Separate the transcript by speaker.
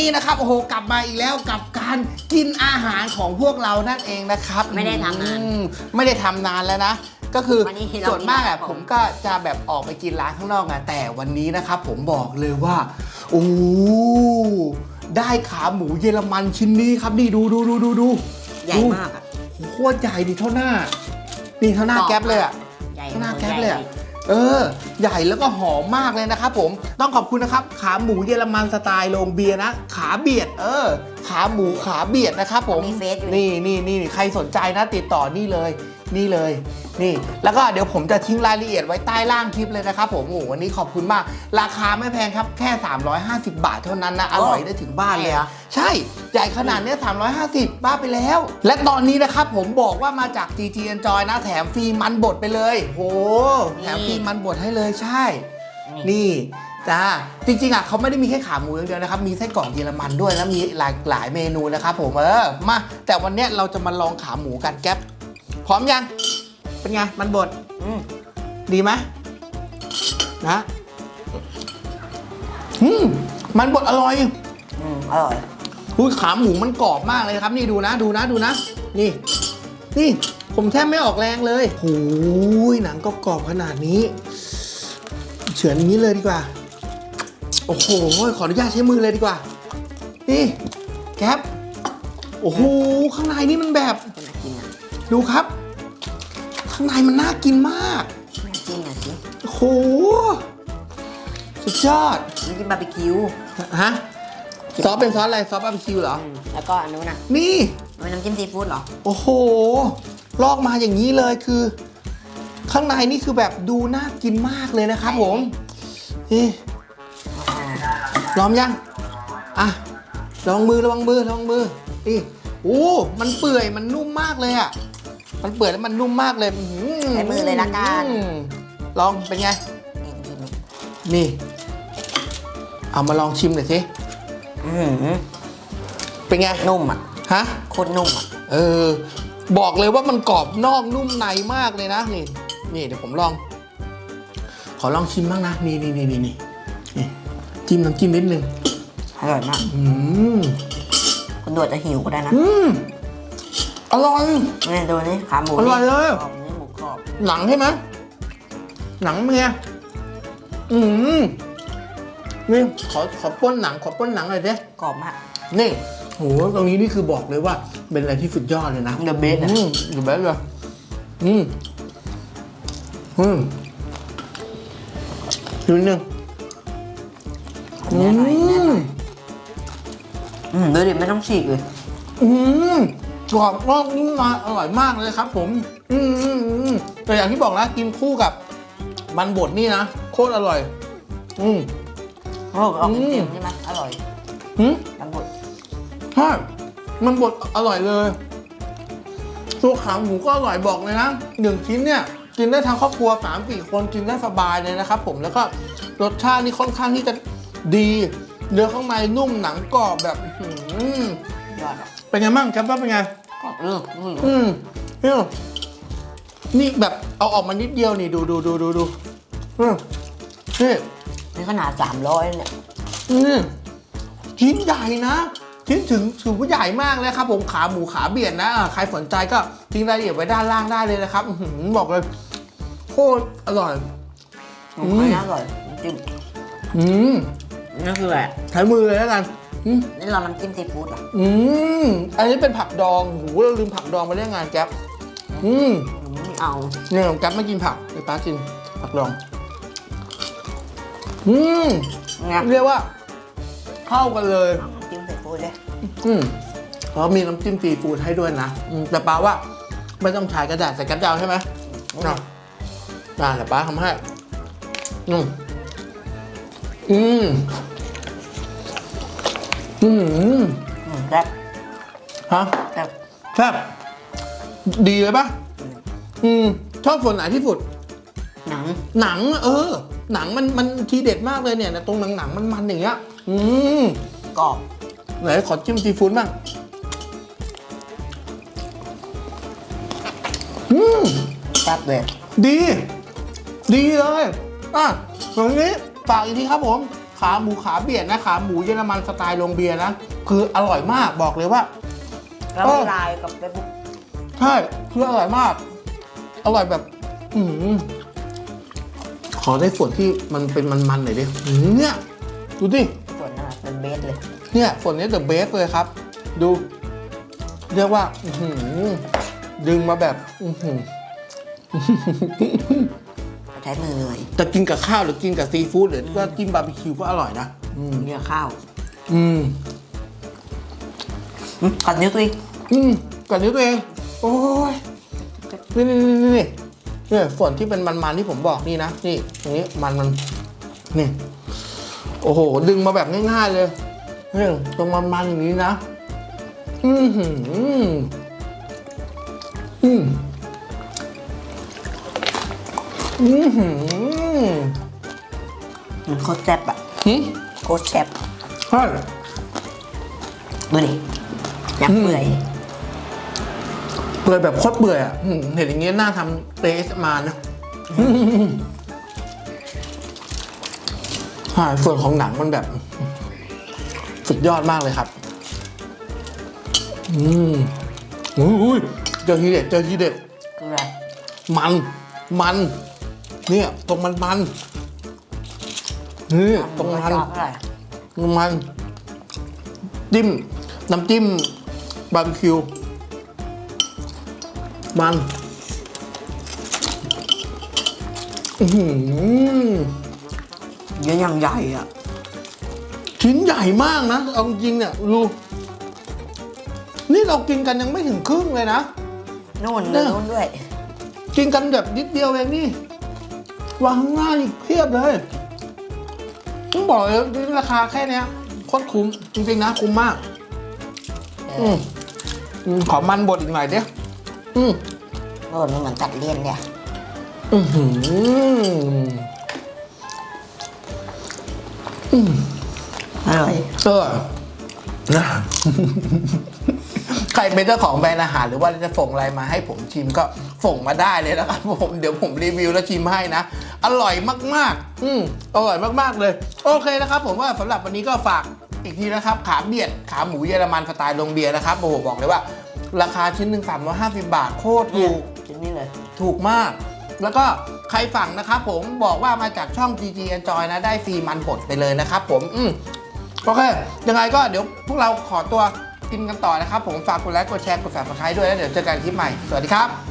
Speaker 1: นี้นะครับโอ้โหกลับมาอีกแล้วกับการกินอาหารของพวกเรานั่นเองนะครับ
Speaker 2: ไม่ได้ทำนาน
Speaker 1: อืมไม่ได้ทำนานแล้วนะ ก็คือ
Speaker 2: วันนี้เรา
Speaker 1: ส่วนมากอะ
Speaker 2: กินครับ
Speaker 1: ผมก็จะแบบออกไปกินร้านข้างนอกอะแต่วันนี้นะครับผมบอกเลยว่าโอ้ได้ขาหมูเยอรมันชิ้นนี้ครับนี่ดูดูดูดูดู
Speaker 2: ใหญ่มากอะ
Speaker 1: โคตรใหญ่ดิเท่าหน้านี่เท่าหน้าก
Speaker 2: รอบ
Speaker 1: แก๊ปเลยอะ
Speaker 2: ใหญ่
Speaker 1: ข้างหน้า
Speaker 2: โอ้
Speaker 1: แก๊ป
Speaker 2: ใหญ่
Speaker 1: เลยอะ เออ ใหญ่แล้วก็หอมมากเลยนะครับผมต้องขอบคุณนะครับ ขาหมูเยอรมันสไตล์โรงเบียร์นะ ขาเบียดเออ ขาหมูขาเบียดนะครับผม
Speaker 2: มีเฟซอยู่
Speaker 1: นี่นี่นี่ใครสนใจนะติดต่อนี่เลย นี่เลย นี่ แล้วก็เดี๋ยวผมจะทิ้งรายละเอียดไว้ใต้ล่างคลิปเลยนะครับผมโอ้โหวันนี้ขอบคุณมาก ราคาไม่แพงครับแค่ 350 บาทเท่านั้นนะ อร่อยได้ถึงบ้านเลย
Speaker 2: ใช่เหรอ
Speaker 1: ใช่ ใหญ่ขนาดเนี้ย350 บ้าไปแล้ว และตอนนี้นะครับผมบอกว่ามาจาก GG Enjoy นะ แถมฟรีมันบดไปเลยโหแถมฟรีมันบดให้เลยใช่ นี่ จ้าจริงๆอะเขาไม่ได้มีแค่ขาหมูอย่างเดียวนะครับ มีไส้กรอกเยอรมันด้วยแล้วมีหลากหลายเมนูนะครับผมเออมาแต่วันเนี้ยเราจะมาลองขาหมูกันแก๊ปพร้อมยัง เป็นไง มันบด
Speaker 2: อืม
Speaker 1: ดีไหมนะอืมมันบดอร่อย
Speaker 2: อืมอร่อย
Speaker 1: อุ้ยขาหมูมันกรอบมากเลยนะครับ นี่ดูนะดูนะดูนะ นี่ นี่ผมแทบไม่ออกแรงเลยโอ้ยหนังก็กรอบขนาดนี้ เฉือนอย่างนี้เลยดีกว่า โอ้โห ขออนุญาตใช้มือเลยดีกว่า นี่แก๊ปโอ้โห ข้างในนี่มันแบบ
Speaker 2: เป็นน่ากินอะ
Speaker 1: ดูครับ ข้างในมันน่ากินมาก
Speaker 2: น่ากินอะสิ
Speaker 1: โอ้โห สุดยอด
Speaker 2: น้ำจิ้มบาร์บีคิว
Speaker 1: ฮะ ซอสเป็นซอสอะไร ซอสบาร์บีคิวเหรอ
Speaker 2: อืมแล้วก็อันนู้นน่ะ
Speaker 1: นี่
Speaker 2: มันเป็นน้ำจิ้มซีฟู้ดเหรอ
Speaker 1: โอ้โห ลอกมาอย่างนี้เลยคือ ข้างในนี่คือแบบดูน่ากินมากเลยนะครับผมนี่ ล้อมยังอะระวังมือระวังมือระวังมือนี่โอ้มันเปื่อยมันนุ่มมากเลยอะมันเปื่อยแล้วมันนุ่มมากเลยอื้อ
Speaker 2: ใช้มือเลยละกัน
Speaker 1: อืมลองเป็นไง
Speaker 2: นี่กินนี่
Speaker 1: นี่ เอามาลองชิมหน่อยสิ
Speaker 2: อืม
Speaker 1: เป็นไง
Speaker 2: นุ่มอะ
Speaker 1: ฮะ
Speaker 2: โคตรนุ่มอะ
Speaker 1: เออ บอกเลยว่ามันกรอบนอกนุ่มในมากเลยนะนี่นี่เดี๋ยวผมลอง ขอลองชิมบ้างนะนี่นี่นี่นี่นี่นี่ จิ้มน้ำจิ้มนิดนึง
Speaker 2: อร่อยมาก
Speaker 1: อืม
Speaker 2: คุณดูอาจจะหิวก็ได้นะ
Speaker 1: อืมอร่อย
Speaker 2: นี่ดูนี่ขาหมู
Speaker 1: อร่อยเลย
Speaker 2: กรอบนี่หมูกรอบ
Speaker 1: หนังใช่ไหมหนังเป็นไงอืมนี่ขอขอป้นหนังขอป้นหนังหน่อยสิ
Speaker 2: กรอบมาก
Speaker 1: นี่โหตรงนี้นี่คือบอกเลยว่า เป็นอะไรที่สุดยอดเลยนะ
Speaker 2: The best อะ
Speaker 1: อืม The best เลยอืมอืมดูนิดนึง
Speaker 2: อันนี้อร่อยแน่นอนอืมดูดิไม่ต้องฉีกเลย
Speaker 1: อืมกรอบนอกนุ่มในอร่อยมากเลยครับ ผม อืมอืมอืมแต่อย่างที่บอกนะกินคู่กับ มันบดนี่นะโคตรอร่อย อืม
Speaker 2: โอ้ออก
Speaker 1: อืม
Speaker 2: เค็มๆใช่ไหมอร่อย
Speaker 1: หืม
Speaker 2: ทั้งหมด
Speaker 1: ใช่มันบดอร่อยเลยตัวขาหมูก็อร่อยบอกเลยนะหนึ่งชิ้นเนี่ย กินได้ทั้งครอบครัวสามสี่คนกินได้สบายเลยนะครับ ผมแล้วก็รสชาตินี่ค่อนข้างที่จะ ดีเนื้อข้างในนุ่มหนังกรอบแบบอื้อหือย
Speaker 2: อดอะ
Speaker 1: เป็นไงบ้างครับว่าเป็นไง
Speaker 2: กรอบเอออืม
Speaker 1: อืมนี่นี่แบบเอาออกมานิดเดียวนี่ดูดูดูดูดูอืมนี่
Speaker 2: นี่ขนาดสามร้อยเนี่ย
Speaker 1: นี่ชิ้นใหญ่นะชิ้นถึงถือว่าใหญ่มากเลยครับ ผมขาหมูขาเบียดนะอ่าใครสนใจก็ทิ้งรายละเอียดไว้ด้านล่างได้เลยนะครับอื้อหือบอกเลยโคตรอร่อย
Speaker 2: อืมอร่อยน้ำจิ้ม
Speaker 1: อืม
Speaker 2: นั่นคืออะไร
Speaker 1: ใช้มือเลยแล้วกันอืม
Speaker 2: นี่เราน้ำจิ้มซีฟู้ดเหรอ
Speaker 1: อืมอันนี้เป็นผักดองโหเราลืมผักดองไปเรื่องงานแก๊ปอืม
Speaker 2: อืมไม่เอา
Speaker 1: เนี่ยแก๊ปไม่กินผักไอ้ป้ากินผักดอง อืม
Speaker 2: เนี่ย
Speaker 1: เรียกว่า เข้ากันเลย
Speaker 2: น้ำจิ้มซีฟู้ดเลย
Speaker 1: อืมเขามีน้ำจิ้มซีฟู้ดให้ด้วยนะอืมแต่ป้าว่า ไม่ต้องใช้กระดาษใส่กระเจ้าใช่ไหมอะได้แต่ป้าทำให้อืม อืมอืม
Speaker 2: อืมแซ่บ
Speaker 1: ฮะ
Speaker 2: แซ่บ
Speaker 1: แซ่บดีเลยปะอืมชอบส่วนไหนที่สุด
Speaker 2: หนัง
Speaker 1: หนัง เออ หนังมันมันทีเด็ดมากเลยเนี่ยนะตรงหนังหนังมันมันอย่างเงี้ยอืม
Speaker 2: กรอบ
Speaker 1: ไหนขอจิ้มซีฟู้ดบ้างอืม
Speaker 2: แซ่บเลย
Speaker 1: ดี ดีเลย อะตรงนี้ ฝากอีกทีครับผม ขาหมูขาเบียดนะขาหมูเยอรมันสไตล์โรงเบียร์นะ คืออร่อยมากบอกเลยว่า
Speaker 2: แล้ว
Speaker 1: เออ
Speaker 2: ลายกับเป็น
Speaker 1: ใช่คืออร่อยมาก อร่อยแบบ อืมขอได้ส่วนที่มันเป็นมันๆหน่อยดิอืมเนี่ยดูดิ
Speaker 2: ส่วนหน้าเป็นเบสเลย
Speaker 1: เนี่ยส่วนนี้เดอะเบสเลยครับ ดู เรียกว่าอื้อหือดึงมาแบบ อื้ อหือ
Speaker 2: ใช้มือเลย
Speaker 1: จะกินกับข้าวหรือกินกับซีฟู้ดหรือก็จิ้มบาร์บีคิวก็อร่อยนะอืม
Speaker 2: เนี่ยข้าว
Speaker 1: อืม
Speaker 2: อืมกัดนิ้วตัวเอง
Speaker 1: อืมกับนิ้วตัวเองโอ้ยนี่นี่นี่นี่นี่เนี่ยส่วนที่เป็นมันๆที่ผมบอกนี่นะนี่ตรงนี้มันมันนี่โอ้โห ดึงมาแบบง่ายๆเลยนี่ตรงมันๆอย่างนี้นะ อือหืออืม อือหือ
Speaker 2: มันโคตรแซ่บอะ
Speaker 1: หึ
Speaker 2: โคตรแซ่บ
Speaker 1: ใช่
Speaker 2: ดูดิยักษ์เปื่อย
Speaker 1: เปื่อยแบบโคตรเปื่อยอะอืมเห็นอย่างเงี้ยน่าทำเตสมานะใช่ส่วนของหนังมันแบบ สุดยอดมากเลยครับ อืมอุ้ยเจอทีเด็ดเจอทีเด็ด
Speaker 2: คืออะไร
Speaker 1: มัน มัน เนี่ยตรงมันมันนี่ตรงมัน
Speaker 2: ชอบเท่าไหร่
Speaker 1: มัน จิ้ม น้ำจิ้มบาร์บีคิว มันอื้อหือ
Speaker 2: เยอะอย่างใหญ่อะ
Speaker 1: ชิ้นใหญ่มากนะ เอาจริงๆเนี่ยดูนี่เรากินกันยังไม่ถึงครึ่งเลยนะ
Speaker 2: นู่น
Speaker 1: เนี่ย
Speaker 2: นู่นด้วย
Speaker 1: กินกันแบบนิดเดียวเองนี่ วางข้างหน้าอีกเพียบเลยต้องบอกเลยนี่ราคาแค่เนี้ยโคตรคุ้มจริงๆนะคุ้มมาก อืมอืมขอมันบดอีกหน่อยเด้อืม
Speaker 2: โน่นมันเหมือนตัดเลี่ยนเนี่ย
Speaker 1: อือหือ
Speaker 2: อร่อย
Speaker 1: เออนะ ใครเป็นเจ้าของแบรนด์อาหารหรือว่าจะส่งอะไรมาให้ผมชิมก็ส่งมาได้เลยนะครับผมเดี๋ยวผมรีวิวแล้วชิมให้นะ อร่อยมากๆ อืมอร่อยมากๆเลย โอเคนะครับผมว่าสำหรับวันนี้ก็ฝากอีกทีนะครับ ขาเบียดขาหมูเยอรมันสไตล์โรงเบียร์นะครับโอ้โหบอกเลยว่า ราคาชิ้นหนึ่งสามร้อยห้าสิบบาทโคตร
Speaker 2: เนี่
Speaker 1: ถู
Speaker 2: ย
Speaker 1: ก
Speaker 2: ชิ้นนี้เลย
Speaker 1: ถูกมาก แล้วก็ใครสั่งนะครับผมบอกว่ามาจากช่อง GG Enjoy นะได้ฟรีมันบดไปเลยนะครับผมอืมโอเคยังไงก็เดี๋ยวพวกเราขอตัว กินกันต่อนะครับ ผมฝากกดไลค์กดแชร์กด subscribe ด้วยแล้วเดี๋ยวเจอกันคลิปใหม่ สวัสดีครับ